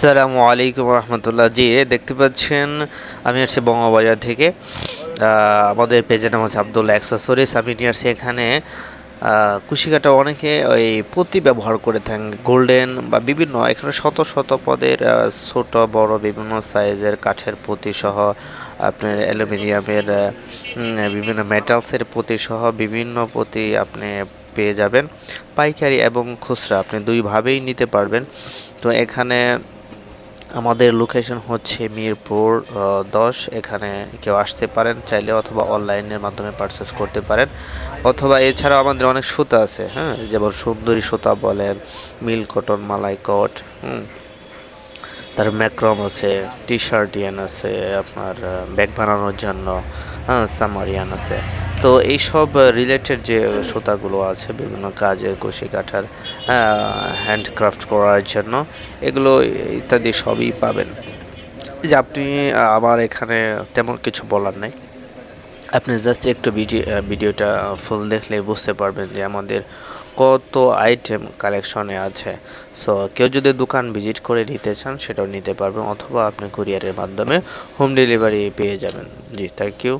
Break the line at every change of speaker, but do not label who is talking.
সালামু আলাইকুম রহমতুল্লাহ। জি দেখতে পাচ্ছেন, আমি আসছি বঙ্গবাজার থেকে। আমাদের পেজের নাম হচ্ছে আবদুল্লা অ্যাক্সেসরিজ আমি নিয়ে আসছি এখানে কুশিকাটা অনেকে ওই পতি ব্যবহার করে থাকেন, গোল্ডেন বা বিভিন্ন, এখানে শত শত পদের ছোট, বড়, বিভিন্ন সাইজের কাঠের সহ, আপনার অ্যালুমিনিয়ামের বিভিন্ন মেটালসের সহ, বিভিন্ন পুঁতি আপনি পেয়ে যাবেন। পাইকারি এবং খুচরা আপনি দুইভাবেই নিতে পারবেন। তো এখানে আমাদের লোকেশন হচ্ছে মিরপুর দশ। এখানে কেউ আসতে পারেন চাইলে অথবা অনলাইনের মাধ্যমে পারচেস করতে পারেন। অথবা এছাড়াও আমাদের অনেক সুতা আছে হ্যাঁ? যেমন সুন্দরী সুতা বলেন মিল কটন, মালাই কট, হুম? তার ম্যাক্রম আছে টি শার্টিয়ান আছে, আপনার ব্যাগ বানানোর জন্য হ্যাঁ সামারিয়ান আছে। তো এইসব রিলেটেড যে সুতাগুলো আছে, বিভিন্ন কাজে কুশি কাঠার হ্যান্ডক্রাফট করার জন্য, এগুলো ইত্যাদি সবই পাবেন। যে আপনি আমার এখানে তেমন কিছু বলার নাই। আপনি জাস্ট একটু ভিডিও ভিডিওটা ফুল দেখলে বুঝতে পারবেন যে আমাদের কত আইটেম কালেকশনে আছে। সো কেউ যদি দোকান ভিজিট করে নিতে চান, সেটাও নিতে পারবেন, অথবা আপনি কুরিয়ারের মাধ্যমে হোম ডেলিভারি পেয়ে যাবেন। জি থ্যাংক ইউ